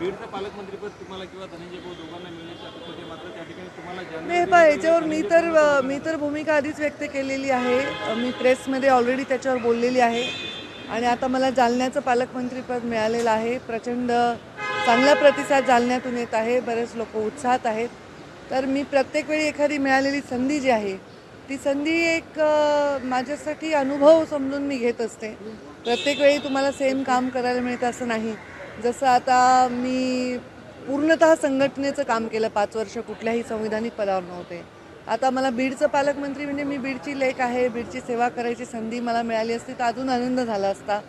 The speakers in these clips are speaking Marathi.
बीडचं पालकमंत्रीपद तुम्हाला किंवा धनंजय भाऊ दोघांना मिळण्याची अपेक्षा होती मात्र त्या ठिकाणी तुम्हाला नाही पहा याच्यावर मी तर मी तर भूमिका आधीच व्यक्त केलेली आहे. मी प्रेसमध्ये ऑलरेडी त्याच्यावर बोललेली आहे. आणि आता मला जालन्याचं पालकमंत्रीपद मिळालेलं आहे. प्रचंड चांगला प्रतिसाद जालन्यातून येत आहे. बरेच लोक उत्साहात आहेत. तर मी प्रत्येक वेळी एखादी मिळालेली संधी जी आहे ती संधी एक माझ्यासाठी अनुभव समजून मी घेत असते. प्रत्येक वेळी तुम्हाला सेम काम करायला मिळतं असं नाही. जसं आता मी पूर्णतः संघटनेचं काम केलं पाच वर्ष कुठल्याही संविधानिक पदावर नव्हते. आता मला बीडचं पालकमंत्री म्हणजे मी बीडची लेख आहे बीडची सेवा करायची संधी मला मिळाली असती तर अजून आनंद झाला असता.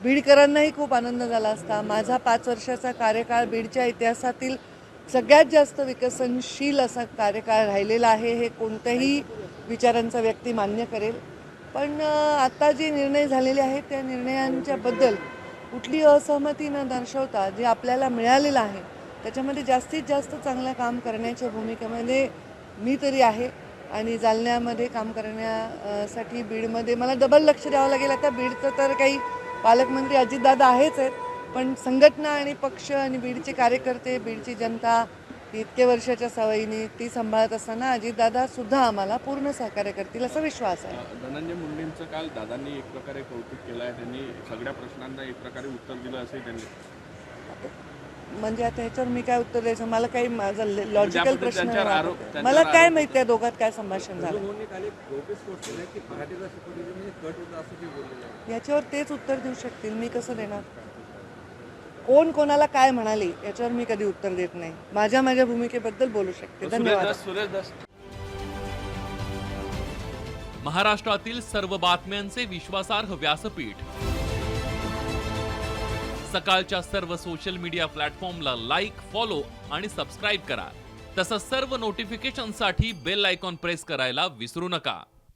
बीडकरांनाही खूप आनंद झाला असता. माझा पाच वर्षाचा कार्यकाळ बीडच्या इतिहासातील सगळ्यात जास्त विकसनशील असा कार्यकाळ राहिलेला आहे हे कोणत्याही विचारांचा व्यक्ती मान्य करेल. पण आता जे निर्णय झालेले आहेत त्या निर्णयांच्याबद्दल कुठली असहमती न दर्शवता जे आपल्याला मिळालेलं आहे त्याच्यामध्ये जास्तीत जास्त चांगलं काम करण्याच्या भूमिकेमध्ये मी तरी आहे. आणि जालन्यामध्ये काम करण्यासाठी बीडमध्ये मला डबल लक्ष द्यावं लागेल. आता बीडचं तर काही पालकमंत्री अजितदादा आहेच आहेत पण संघटना आणि पक्ष आणि बीडचे कार्यकर्ते बीडची जनता इतके वर्षाच्या सवयीने ती सांभाळत असताना अजितदादा सुद्धा आम्हाला पूर्ण सहकार्य करतील असा विश्वास आहे. धनंजय मुंडेंचं काल दादांनी एक प्रकारे कौतुक केलं आहे. त्यांनी सगळ्या प्रश्नांना एक प्रकारे उत्तर दिलं असे त्यांनी म्हणजे आता ह्याच्यावर मी काय उत्तर द्यायचं? मला काही माझा लॉजिकल ज्याबद्दल प्रश्न मला काय माहिती त्या दोघात काय संभाषण झालं? म्हणजे कट होता असं ते बोललेलं आहे. याच्यावर तेच उत्तर देऊ शकतील. मी कसं देणार? कोण कोणाला काय म्हणाले याच्यावर मी कधी उत्तर देत नाही. माझ्या माझ्या भूमिकेबद्दल बोलू शकते. धन्यवाद. महाराष्ट्रातील सर्व बातम्यांचे विश्वासार्ह व्यासपीठ. सकाळच्या सर्व सोशल मीडिया प्लॅटफॉर्मला लाईक फॉलो आणि सबस्क्राईब करा. तसंच सर्व नोटिफिकेशनसाठी बेल आयकॉन प्रेस करायला विसरू नका.